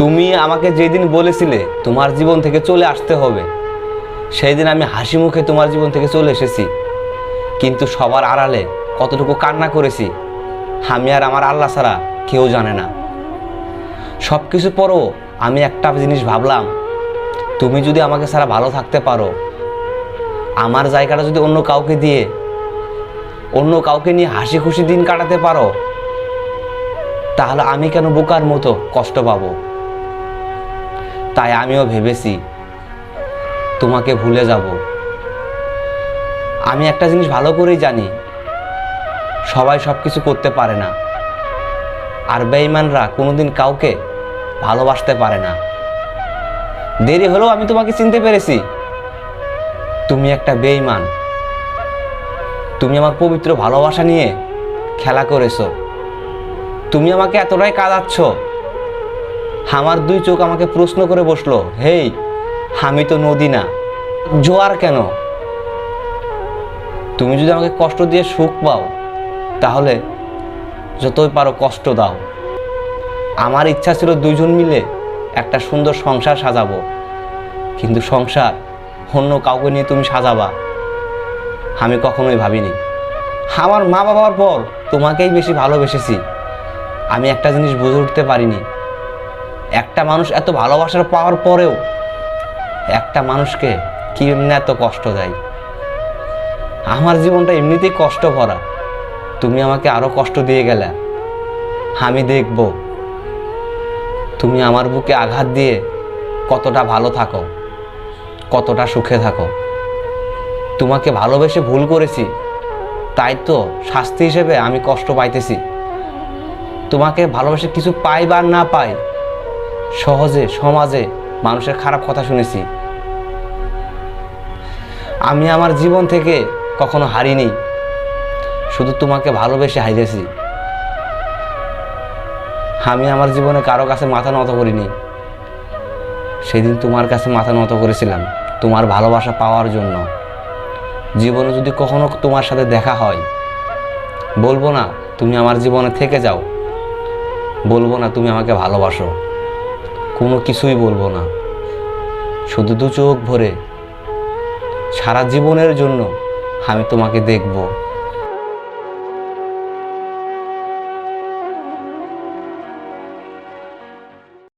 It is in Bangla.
তুমি আমাকে যেদিন বলেছিলে তোমার জীবন থেকে চলে আসতে হবে সেই দিন আমি হাসি মুখে তোমার জীবন থেকে চলে এসেছি। কিন্তু সবার আড়ালে কতটুকু কান্না করেছি, আমি আর আমার আল্লাহ ছাড়া কেউ জানে না। সব কিছু পরও আমি একটা জিনিস ভাবলাম, তুমি যদি আমাকে ছাড়া ভালো থাকতে পারো, আমার জায়গাটা যদি অন্য কাউকে দিয়ে, অন্য কাউকে নিয়ে হাসি খুশি দিন কাটাতে পারো, তাহলে আমি কেন বোকার মতো কষ্ট পাবো? তাই আমিও ভেবেছি তোমাকে ভুলে যাব। আমি একটা জিনিস ভালো করেই জানি, সবাই সব কিছু করতে পারে না। আর বেঈমানরা কোনোদিন কাউকে ভালোবাসতে পারে না। দেরি হলেও আমি তোমাকে চিনতে পেরেছি। তুমি একটা বেঈমান। তুমি আমার পবিত্র ভালোবাসা নিয়ে খেলা করেছ। তুমি আমাকে এতটাই কাঁদাচ্ছ। আমার দুই চোখ আমাকে প্রশ্ন করে বসল, হেই, আমি তো নদী না, জোয়ার কেন? তুমি যদি আমাকে কষ্ট দিয়ে সুখ পাও, তাহলে যতই পারো কষ্ট দাও। আমার ইচ্ছা ছিল দুজন মিলে একটা সুন্দর সংসার সাজাবো, কিন্তু সংসার অন্য কাউকে নিয়ে তুমি সাজাবা, আমি কখনোই ভাবিনি। আমার মা বাবার পর তোমাকেই বেশি ভালোবেসেছি। আমি একটা জিনিস বুঝে উঠতে পারিনি একটা মানুষ এত ভালোবাসার পাওয়ার পরেও একটা মানুষকে কি এমনি এত কষ্ট দেয়? আমার জীবনটা এমনিতেই কষ্ট ভরা। তুমি আমাকে আরও কষ্ট দিয়ে গেলে। আমি দেখব তুমি আমার বুকে আঘাত দিয়ে কতটা ভালো থাকো, কতটা সুখে থাকো। তোমাকে ভালোবেসে ভুল করেছি, তাই তো শাস্তি হিসেবে আমি কষ্ট পাইতেছি। তোমাকে ভালোবেসে কিছু পাই বা না পাই সহজে, সমাজে মানুষের খারাপ কথা শুনেছি। আমি আমার জীবন থেকে কখনো হারিনি, শুধু তোমাকে ভালোবেসে হারিয়েছি। আমি আমার জীবনে কারও কাছে মাথা নত করিনি। সেদিন তোমার কাছে মাথা নত করেছিলাম, তোমার ভালোবাসা পাওয়ার জন্য। জীবনে যদি কখনো তোমার সাথে দেখা হয়, বলব না তুমি আমার জীবনে থেকে যাও, বলব না তুমি আমাকে ভালোবাসো। কোনো কিছুই বলব না। শুধু দু চোখ ভরে সারা জীবনের জন্য আমি তোমাকে দেখব।